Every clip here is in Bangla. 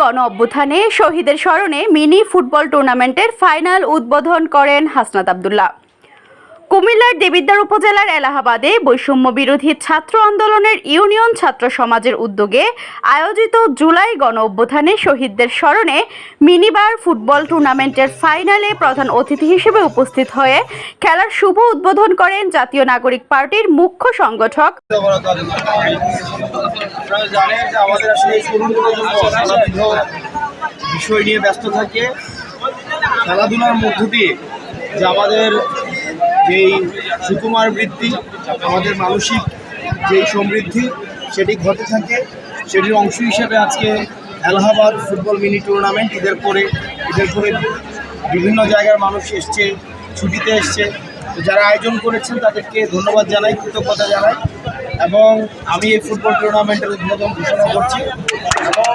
গণ অভ্যুত্থানে শহীদের স্মরণে মিনি ফুটবল টুর্নামেন্টের ফাইনাল উদ্বোধন করেন হাসনাত আবদুল্লাহ। কুমিল্লার দেবিদ্বার উপজেলার এলাহাবাদে বৈষম্য বিরোধী ছাত্র আন্দোলনের ইউনিয়ন ছাত্র সমাজের উদ্যোগে আয়োজিত জুলাই গণ অভ্যুত্থানে শহীদদের স্মরণে মিনিবার ফুটবল টুর্নামেন্টের ফাইনালে প্রধান অতিথি হিসেবে উপস্থিত হয়ে খেলার শুভ উদ্বোধন করেন জাতীয় নাগরিক পার্টির মুখ্য সংগঠক। বিষয় নিয়ে ব্যস্ত থাকে। খেলাধুলার মধ্য দিয়ে যে আমাদের যেই সুকুমার বৃদ্ধি আমাদের মানসিক যেই সমৃদ্ধি, সেটি ঘটে থাকে। সেটির অংশ হিসেবে আজকে এলাহাবাদ ফুটবল মিনি টুর্নামেন্ট ঈদের পরে ঈদের পরে বিভিন্ন জায়গার মানুষ এসছে, ছুটিতে এসছে। যারা আয়োজন করেছেন, তাদেরকে ধন্যবাদ জানাই, কৃতজ্ঞতা জানাই। এবং আমি এই ফুটবল টুর্নামেন্টের উদ্বোধন ঘোষণা করছি। এবং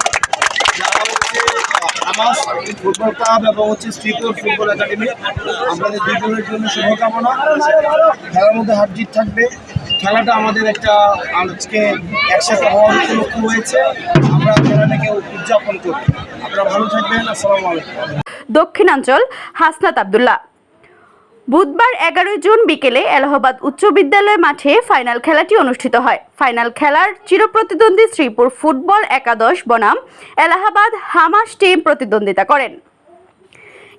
আমার ফুটবল ক্লাব এবং হচ্ছে শ্রীপুর ফুটবল একাডেমি। আপনাদের দুজনের জন্য শুভকামনা। খেলার মধ্যে হার জিত থাকবে। খেলাটা আমাদের একটা আজকে একসাথে হওয়ার উপলক্ষ হয়েছে। আমরা খেলাটাকে উদযাপন করি আপনারা ভালো থাকবেন। আসসালামু আলাইকুম। দক্ষিণাঞ্চল, হাসনাত আবদুল্লাহ। বুধবার এগারোই জুন বিকেলে এলাহাবাদ উচ্চ বিদ্যালয় মাঠে ফাইনাল খেলাটি অনুষ্ঠিত হয়। ফাইনাল খেলার চিরপ্রতিদ্বন্দ্বী শ্রীপুর ফুটবল একাদশ বনাম এলাহাবাদ হামাস টিম প্রতিদ্বন্দ্বিতা করেন।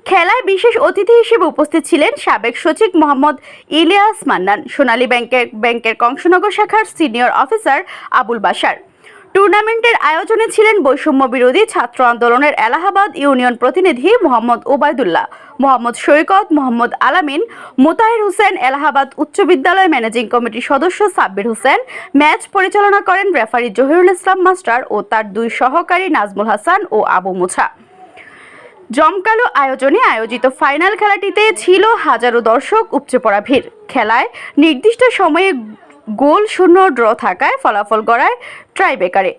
খেলায় বিশেষ অতিথি হিসেবে উপস্থিত ছিলেন সাবেক সচিব মোহাম্মদ ইলিয়াস মান্নান, সোনালী ব্যাংকের ব্যাংকের কংসনগর শাখার সিনিয়র অফিসার আবুল বাশার। টুর্নামেন্টের আয়োজনে ছিলেন বৈষম্য বিরোধী ছাত্র আন্দোলনের এলাহাবাদ ইউনিয়ন প্রতিনিধি মোহাম্মদ ওবায়দুল্লাহ, মোহাম্মদ সৈকত, মোহাম্মদ আলামিন, মোতাহির হোসেন, এলাহাবাদ উচ্চ বিদ্যালয় ম্যানেজিং কমিটির সদস্য সাব্বির হোসেন, ম্যাচ পরিচালনা করেন রেফারি জহিরুল ইসলাম মাস্টার ও তার দুই সহকারী নাজমুল হাসান ও আবু মুছা। জমকালো আয়োজনে আয়োজিত ফাইনাল খেলাটিতে ছিল হাজারো দর্শক উপচে পড়া ভিড়। খেলায় নির্দিষ্ট সময়ে গোল শূন্য ড্র থাকায় ফলাফল গড়ায় ট্রাইবেকারে।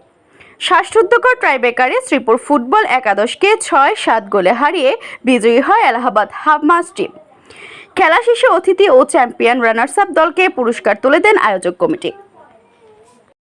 শ্বাসরুদ্ধকর ট্রাইবেকারে শ্রীপুর ফুটবল একাদশকে ছয় সাত গোলে হারিয়ে বিজয়ী হয় এলাহাবাদ হাফমাস টিম। খেলা শেষে অতিথি ও চ্যাম্পিয়ন রানার্স আপ দলকে পুরস্কার তুলে দেন আয়োজক কমিটি।